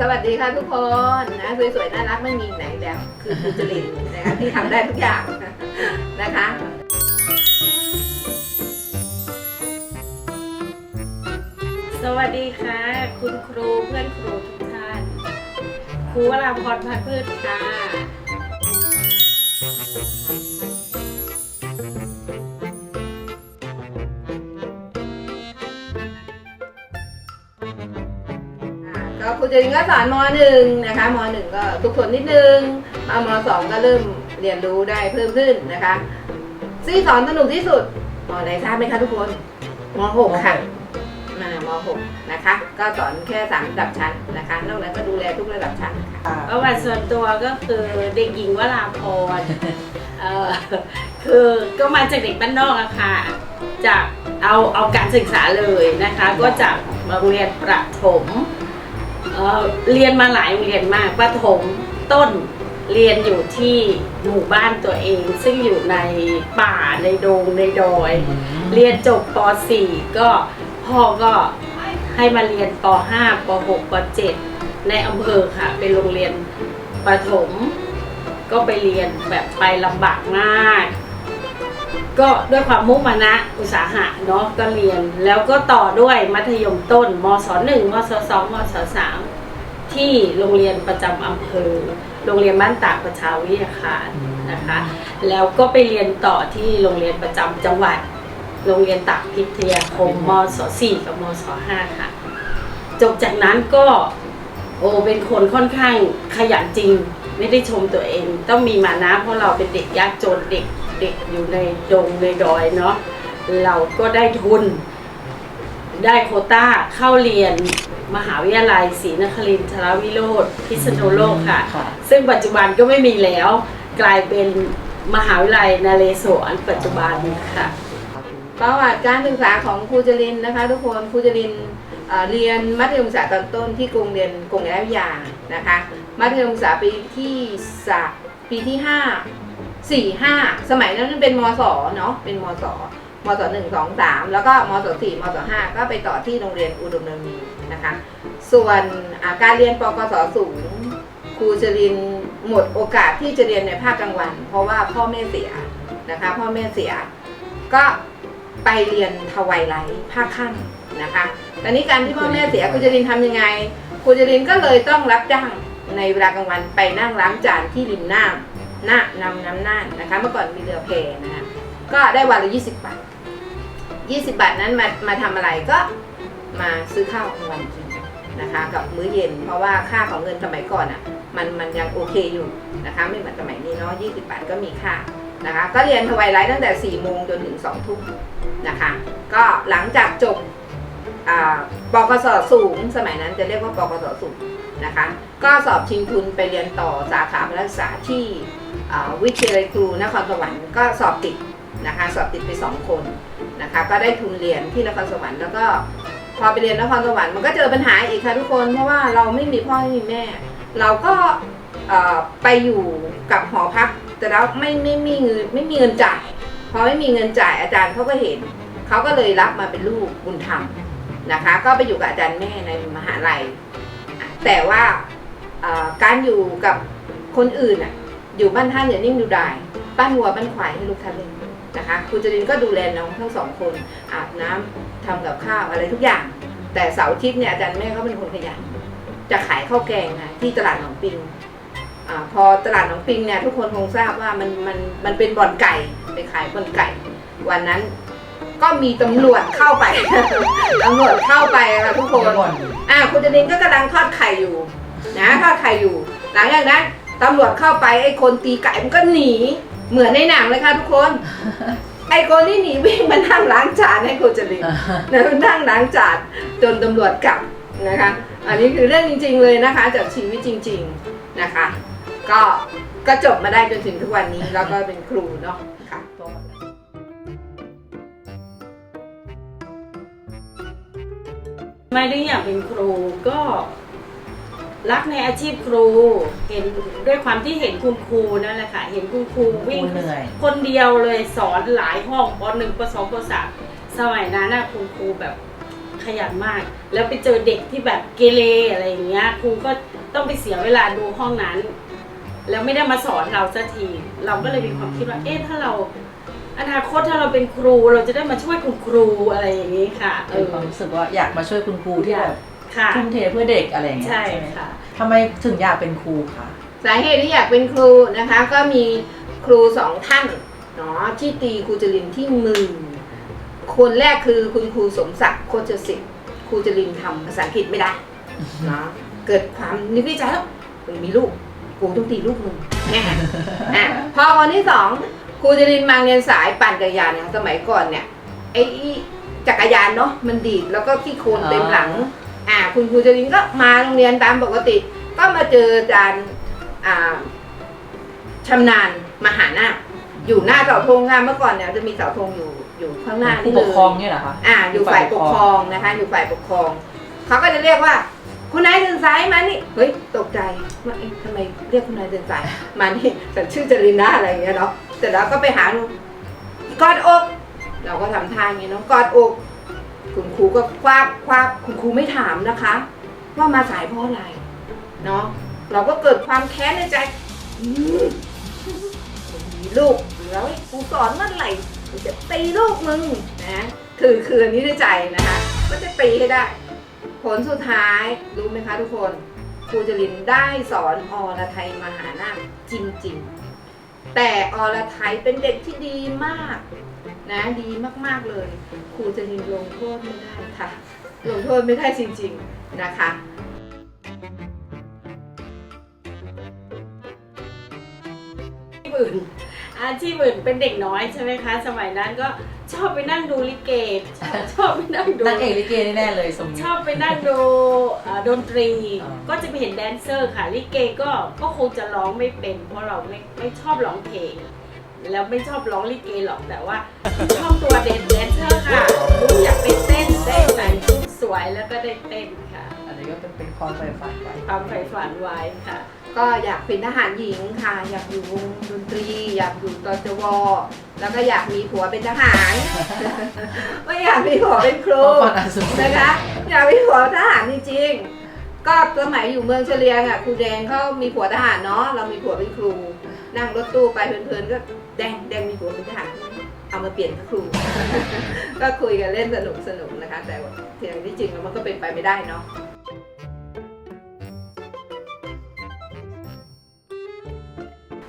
สวัสดีค่ะทุกคนนะสวยๆน่ารักไม่มีไหนแล้วคือครูจรินนะคะที่ทำได้ทุกอย่างนะคะสวัสดีค่ะ คุณครูเพื่อนครูทุกท่าน ครูวราพรพันธุ์พืชค่ะ จรินก็สอนมหนึ่งนะคะมหนึ่งก็ทุกคนนิดนึงมามสองก็เริ่มเรียนรู้ได้เพิ่มขึ้นนะคะซึ่งสอนสนุกที่สุดมไหนทราบไหมคะทุกคนมหกค่ะมามหกนะคะ ก็สอนแค่สามระดับชั้นนะคะ นอกนั้นก็ดูแลทุกระดับชั้นค่ะประวัติส่วนตัวก็คือเด็กหญิงวราพรเอ่อคือก็มาจากเด็กบ้านนอกอะค่ะจากเอาเอาการศึกษาเลยนะคะ ก็จากโรงเรียนประถม เอ่อเรียนมาหลายโรงเรียนมากประถมต้นเรียนอยู่ที่หมู่บ้านตัวเอง ซึ่งอยู่ในป่าในดงในดอย เรียนจบป .4 ก็พ่อก็ให้มาเรียนป .5 ป .6 ป .7 ในอำเภอค่ะ เป็นโรงเรียนประถม ก็ไปเรียนแบบไปลำบากมาก ก็ด้วยความมุ่งมานะอุตสาหะเนาะก็เรียน แล้วก็ต่อด้วยมัธยมต้นมศ .1 มศ .2 มศ .3 ที่โรงเรียนประจำอำเภอ โรงเรียนบ้านตากประชาวิทยาคารนะคะ แล้วก็ไปเรียนต่อที่โรงเรียนประจำจังหวัด โรงเรียนตากพิทยาคมมศ .4 กับมศ .5 ค่ะ จบจากนั้นก็โอเป็นคนค่อนข้างขยันจริง ไม่ได้ชมตัวเอง ต้องมีมานะเพราะเราเป็นเด็กยากจนเด็กเด็กอยู่ในดงในดอยเนาะเราก็ได้ทุน ได้โควต้าเข้าเรียนมหาวิทยาลัยศรีนครินทรวิโรธพิษณุโลกค่ะ ค่ะ ซึ่งปัจจุบันก็ไม่มีแล้ว กลายเป็นมหาวิทยาลัยนเรศวรปัจจุบันค่ะ ประวัติการศึกษาของครูจรินนะคะทุกคนครูจรินเอ่อเรียนมัธยมศึกษาตอนต้นที่กรุงเรียนกรุงศรีอยุธยานะคะ มัธยมศึกษาปีที่สามปีที่ห้า สี่ห้าสมัยนั้นเป็นมศเนาะเป็นมศมศหนึ่งสองสามแล้วก็มศสี่มศห้าก็ไปต่อที่โรงเรียนอุดมเนินมีนะคะ ส่วนอาการเรียนปกศสูงครูจรินหมดโอกาสที่จะเรียนในภาคกลางวัน เพราะว่าพ่อแม่เสียนะคะ พ่อแม่เสียก็ไปเรียนทวายไลท์ภาคค่ำนะคะตอนนี้การที่พ่อแม่เสียครูจรินทำยังไงครูจรินก็เลยต้องรับจ้างในเวลากลางวันไปนั่งล้างจานที่ริมน้ำ หน้านำน้ำน่านนะคะ เมื่อก่อนมีเรือเพนะคะก็ได้วันละ20 บาท 20 บาทนั้นมามาทำอะไรก็มาซื้อข้าวกลางวันกินนะคะ กับมื้อเย็น เพราะว่าค่าของเงินสมัยก่อนอะมันมันยังโอเคอยู่นะคะ ไม่เหมือนสมัยนี้เนาะ20 บาทก็มีค่านะคะ ก็เรียนทวายไลท์ตั้งแต่4ี่โมงจนถึง2องทุ่มนะคะ ก็หลังจากจบอ่าปกสสูงสมัยนั้นจะเรียกว่าปกสสูงนะคะ ก็สอบชิงทุนไปเรียนต่อสาขาพละศึกษาที่ วิทยาลัยครูนครสวรรค์ก็สอบติดนะคะสอบติดไป 2 คนนะคะก็ได้ทุนเรียนที่นครสวรรค์แล้วก็พอไปเรียนนครสวรรค์มันก็เจอปัญหาอีกค่ะทุกคนเพราะว่าเราไม่มีพ่อไม่มีแม่ เราก็ไปอยู่กับหอพัก แต่แล้วไม่ไม่มีเงินไม่มีเงินจ่ายพอไม่มีเงินจ่ายอาจารย์เขาก็เห็นเขาก็เลยรับมาเป็นลูกบุญธรรมนะคะ ก็ไปอยู่กับอาจารย์แม่ในมหาลัย แต่ว่าการอยู่กับคนอื่นอะ อยู่บ้านท่านอย่านิ่งดูดายบ้านวัวบ้านควายให้ลูกท่านเล่นนะคะครูจรินก็ดูแลน้องทั้งสองคนอาบน้ำทำกับข้าวอะไรทุกอย่าง แต่เสาร์อาทิตย์เนี่ยอาจารย์แม่เขาเป็นคนขยันจะขายข้าวแกงนะที่ตลาดหนองปิงอาพอตลาดหนองปิงเนี่ยทุกคนคงทราบว่ามันมันมันเป็นบ่อนไก่ไปขายบ่อนไก่ วันนั้นก็มีตำรวจเข้าไปตำรวจเข้าไปค่ะทุกคนบ่นอ่าคุณจรินก็กำลังทอดไข่อยู่นะทอดไข่อยู่ หลังจากนั้น ตำรวจเข้าไปไอ้คนตีไก่มันก็หนี เหมือนในหนังเลยค่ะทุกคน ไอ้คนที่หนีวิ่งมานั่งล้างจานให้คุณจรินนะนั่งล้างจานจนตำรวจกลับนะคะ อันนี้คือเรื่องจริง ๆเลยนะคะ จากชีวิตจริง ๆนะคะ ก็ก็จบมาได้จนถึงทุกวันนี้แล้วก็เป็นครูเนาะค่ะไม่ได้อยากเป็นครูก็ รักในอาชีพครู เห็นด้วยความที่เห็นคุณครูนั่นแหละค่ะ เห็นคุณครูวิ่งเหนื่อย คนเดียวเลยสอนหลายห้องปหนึ่งปสองปสามสมัยนั้นน่ะคุณครูแบบขยันมาก แล้วไปเจอเด็กที่แบบเกเรอะไรอย่างเงี้ยครูก็ต้องไปเสียเวลาดูห้องนั้น แล้วไม่ได้มาสอนเราสักที เราก็เลยมีความคิดว่าเอ๊ะถ้าเราอนาคตถ้าเราเป็นครูเราจะได้มาช่วยคุณครูอะไรอย่างนี้ค่ะเอมีอความรู้สึกว่าอยากมาช่วยคุณครูที่แบบ ค่ะทุ่มเทเพื่อเด็กอะไรอย่างเงี้ยใช่ใช่ไหมค่ะ ทำไมถึงอยากเป็นครูคะสาเหตุที่อยากเป็นครูนะคะ ก็มีครูสองท่านเนาะที่ตีครูจรินที่มือคนแรกคือคุณครูสมศักดิ์โคจสิทธิ์ครูจรินทำภาษาอังกฤษไม่ได้เนาะเกิดความนึกในใจแล้วมึงมีลูกกูต้องตีลูกมึงแน่อะพอคนที่สองครูจรินมาเรียนสายปั่นจักรยานเนี่ยสมัยก่อนเนี่ยไอ้จักรยานเนาะมันดีดแล้วก็ขี้โคลนเต็มหลัง อ่า คุณครูจรินก็มาโรงเรียนตามปกติ ก็มาเจออาจารย์อ่าชำนาญมหานาคอยู่หน้าเสาธงค่ะเมื่อก่อนเนี่ยจะมีเสาธงอยู่อยู่ข้างหน้าผู้นี่ปเลกยครองเนี่ยเหรอคะอ่า อยู่ฝ่ายปกครองนะคะ อยู่ฝ่ายปกครองเขาก็จะเรียกว่า คุณนายเดินสายมานี่เฮ้ยตกใจว่าเอ๊ะทำไมเรียกคุณนายเดินสายมานี่ฉันชื่อจรินนะอะไรอย่างเงี้ยเนาะเสร็จแล้วก็ไปหาดูกอดอก เราก็ทำท่าอย่างเงี้ยเนาะกอดอก คุณครูก็คว้าคว้าคุณครูไม่ถามนะคะ ว่ามาสายเพราะอะไรเนาะเราก็เกิดความแค้นในใจอืมลูกแล้วไอ้กูสอนเมื่อไหร่กูจะตีลูกมึงนะคือคืออันนี้ในใจนะคะ ก็จะตีให้ได้ ผลสุดท้ายรู้ไหมคะทุกคนครูจรินได้สอนอรไทยมหานาคจริงๆ แต่อรไทยเป็นเด็กที่ดีมากนะดีมากๆเลยครูจะลินลงโทษไม่ได้ค่ะลงโทษไม่ได้จริงๆนะคะอื่น อาชีพอื่นเป็นเด็กน้อยใช่ไหมคะ สมัยนั้นก็ชอบไปนั่งดูลิเก ชอบชอบไปนั่งดูนางเอกลิเกแน่ๆเลยสมชอบไปนั่งดูเอ่อดนตรี อ๋อ ก็จะไปเห็นแดนเซอร์ค่ะ ลิเกก็ก็คงจะร้องไม่เป็น เพราะเราไม่ไม่ชอบร้องเพลง แล้วไม่ชอบร้องลิเกหรอกแต่ว่า ชอบตัวเดนแดนเซอร์ค่ะรู้อยากไปเต้นได้ใส่ชุดสวยแล้วก็ได้เต้นค่ะอันนี้ ก็เป็นเป็นความใฝ่ฝันไปความใฝ่ฝันไว้ค่ะ ก็อยากเป็นทหารหญิงค่ะ อยากอยู่วงดนตรี อยากอยู่ตจวแล้วก็อยากมีผัวเป็นทหาร ไม่อยากมีผัวเป็นครูความฝันอันสูงสุดนะคะอยากมีผัวทหารจริงๆ ก็สมัยอยู่เมืองเฉลียงอะครูแดงเขามีผัวทหารเนาะเรามีผัวเป็นครู นั่งรถตู้ไปเพลินๆก็แดงแดงมีผัวเป็นทหารเอามาเปลี่ยนเป็นครู ก็คุยกันเล่นสนุกสนุกๆนะคะ แต่ว่าอย่างที่จริงแล้วมันก็เป็นไปไม่ได้เนาะ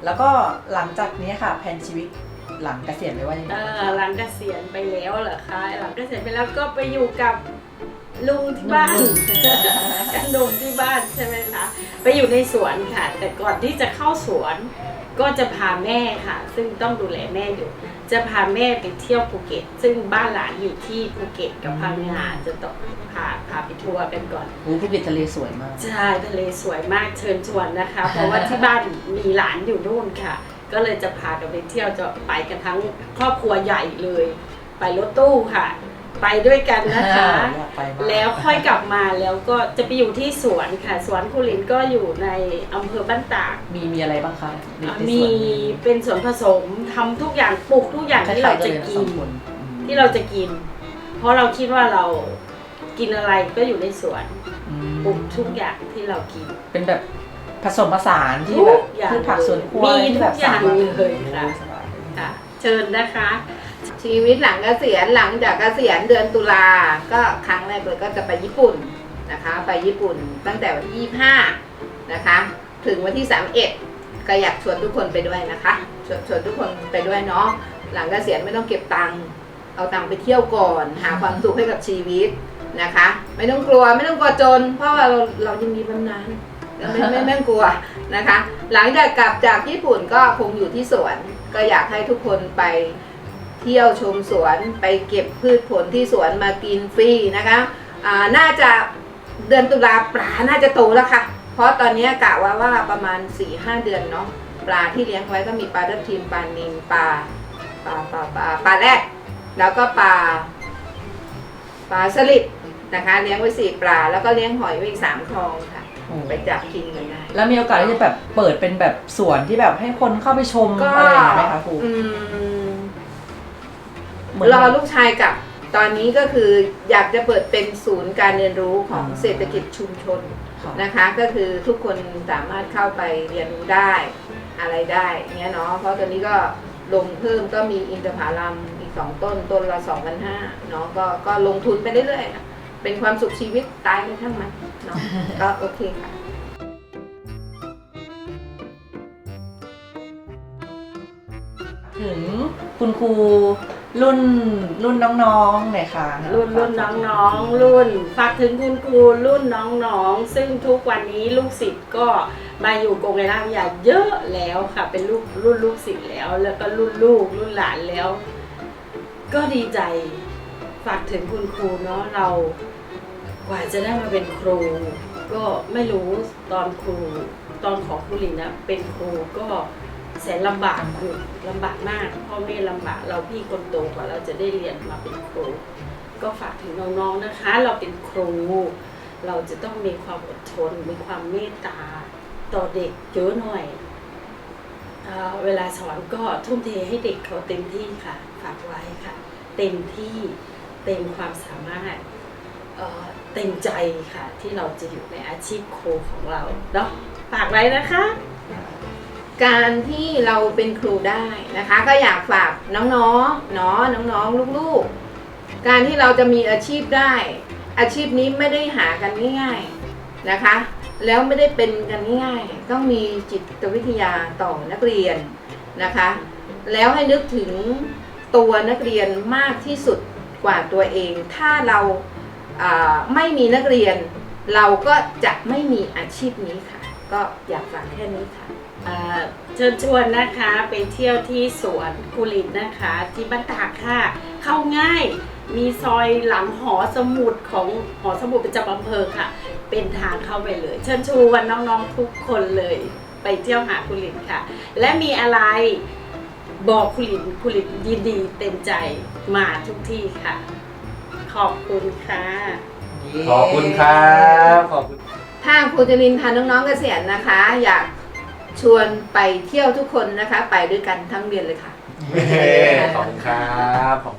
แล้วก็หลังจากนี้ค่ะแผนชีวิตหลังเกษียณไว้ว่ายังไงเอ่อหลังเกษียณไปแล้วเหรอคะหลังเกษียณไปแล้วก็ไปอยู่กับลุงที่บ้านกับลุงที่บ้านใช่ไหมคะไปอยู่ในสวนค่ะ แต่ก่อนที่จะเข้าสวน ก็จะพาแม่ค่ะ ซึ่งต้องดูแลแม่อยู่ จะพาแม่ไปเที่ยวภูเก็ต ซึ่งบ้านหลานอยู่ที่ภูเก็ตกับพังงาจะต้องพาพาไปทัวร์กันก่อน โอ้ภูเก็ตทะเลสวยมาก ใช่ทะเลสวยมากเชิญชวนนะคะ เพราะว่าที่บ้านมีหลานอยู่นู่นค่ะ ก็เลยจะพากันไปเที่ยวจะไปกันทั้งครอบครัวใหญ่เลย ไปรถตู้ค่ะ ไปด้วยกันนะคะ อยากไปมาก แล้วค่อยกลับมาแล้วก็จะไปอยู่ที่สวนค่ะ สวนคุรินก็อยู่ในอำเภอบ้านตาก มีมีอะไรบ้างคะในในมีส่วนนี้เป็นสวนผสมทำทุกอย่างปลูกทุกอย่างที่เราจะกินคล้ายๆเลยนะสองคนอืมที่เราจะกิน เพราะเราคิดว่าเรากินอะไรก็อยู่ในสวนอืมปลูกทุกอย่างที่เรากินเป็นแบบผสมผสานที่ทุกแบบอย่างพืชผักสวนครัวมีที่แบบทุกอย่างสมรถเลยค่ะสบายค่ะ เชิญนะคะ ชีวิตหลังเกษียณหลังจากเกษียณเดือนตุลาก็ครั้งแรกเลยก็จะไปญี่ปุ่นนะคะ ไปญี่ปุ่นตั้งแต่วันที่25นะคะ ถึงวันที่ 31 ก็อยากชวนทุกคนไปด้วยนะคะชวนชวนทุกคนไปด้วยเนาะหลังเกษียณไม่ต้องเก็บตังค์เอาตังค์ไปเที่ยวก่อน หาความสุขให้กับชีวิตนะคะ ไม่ต้องกลัวไม่ต้องกลัวจน เพราะว่าเราเรายังมีบำนาญไม่ไม่ไม่ต้องกลัวนะคะ หลังจากกลับจากญี่ปุ่นก็คงอยู่ที่สวน ก็อยากให้ทุกคนไป เที่ยวชมสวนไปเก็บพืชผลที่สวนมากินฟรีนะคะอ่าน่าจะเดือนตุลาปลาน่าจะโตแล้วค่ะ เพราะตอนนี้กะว่าว่าประมาณ 4-5 เดือนเนาะปลาที่เลี้ยงไว้ก็มีปลาดับทิมปลานิลปลาปลาปลาปลาปลาแรดแล้วก็ปลาปลาสลิดนะคะเลี้ยงไว้สี่ปลาแล้วก็เลี้ยงหอยไว้อีกสามคลองค่ะโอ้ไปจับกินกันได้แล้วมีโอกาสที่จะแบบเปิดเป็นแบบสวนที่แบบให้คนเข้าไปชมก็อะไรอย่างเงี้ยไหมคะครูอืม เหมือนรอลูกชายกลับ ตอนนี้ก็คืออยากจะเปิดเป็นศูนย์การเรียนรู้ของอืมเศรษฐกิจชุมชนค่ะนะคะ ก็คือทุกคนสามารถเข้าไปเรียนรู้ได้อะไรได้เงี้ยเนาะเพราะตอนนี้ก็ลงเพิ่มก็มีอินทผลัมอีกสองต้นต้นละสองพันห้าเนาะก็ก็ลงทุนไปเรื่อยๆเป็นความสุขชีวิตตายไปทั้งมันเนาะก็โอเคค่ะถึงคุณครู รุ่นรุ่นน้องๆหน่อยค่ะรุ่นรุ่นน้องๆ รุ่นฝากถึงคุณครูรุ่นน้องๆ ซึ่งทุกวันนี้ลูกศิษย์ก็มาอยู่กรงเรียนราชวิทยาเยอะแล้วค่ะ เป็นลูกรุ่นลูกศิษย์แล้ว แล้วก็รุ่นลูกรุ่นหลานแล้ว ก็ดีใจฝากถึงคุณครูเนาะเรากว่าจะได้มาเป็นครู ก็ไม่รู้ตอนครูตอนของครูหลินนะเป็นครูก็ แสนลำบากอยู่ลำบากมากพ่อแม่ลำบากเราพี่คนโตกว่าเราจะได้เรียนมาเป็นครูก็ฝากถึงน้องๆนะคะ เราเป็นครูเราจะต้องมีความอดทน มีความเมตตาต่อเด็กเยอะหน่อยเอเวลาสอนก็ทุ่มเทให้เด็กเขาเต็มที่ค่ะ ฝากไว้ค่ะ เต็มที่เต็มความสามารถเเต็มใจค่ะ ที่เราจะอยู่ในอาชีพครูของเราเนาะฝากไว้นะคะ การที่เราเป็นครูได้นะคะ ก็อยากฝากน้องๆเนาะน้องๆลูกๆ การที่เราจะมีอาชีพได้ อาชีพนี้ไม่ได้หากันง่ายๆนะคะ แล้วไม่ได้เป็นกันง่ายๆต้องมีจิตวิทยาต่อนักเรียนนะคะ แล้วให้นึกถึงตัวนักเรียนมากที่สุดกว่าตัวเอง ถ้าเราาไม่มีนักเรียน เราก็จะไม่มีอาชีพนี้ค่ะ ก็อยากฝากแค่นี้ค่ะ เชิญชวนนะคะไปเที่ยวที่สวนกุลินนะคะ ที่บ้านตากค่ะ เข้าง่ายมีซอยหลังหอสมุดของหอสมุดประจำอำเภอค่ะ เป็นทางเข้าไปเลย เชิญชวนน้องๆทุกคนเลยไปเที่ยวหากุลินค่ะ และมีอะไรบอกกุลินกุลินยินดีเต็มใจมาทุกที่ค่ะ ขอบคุณค่ะ ขอบคุณครับ ขอบคุณถ้าครูจรินทานน้องๆเกษียณนะคะ อยาก ชวนไปเที่ยวทุกคนนะคะ ไปด้วยกันทั้งเรียนเลยค่ะ ขอบคุณครับขอบคุณ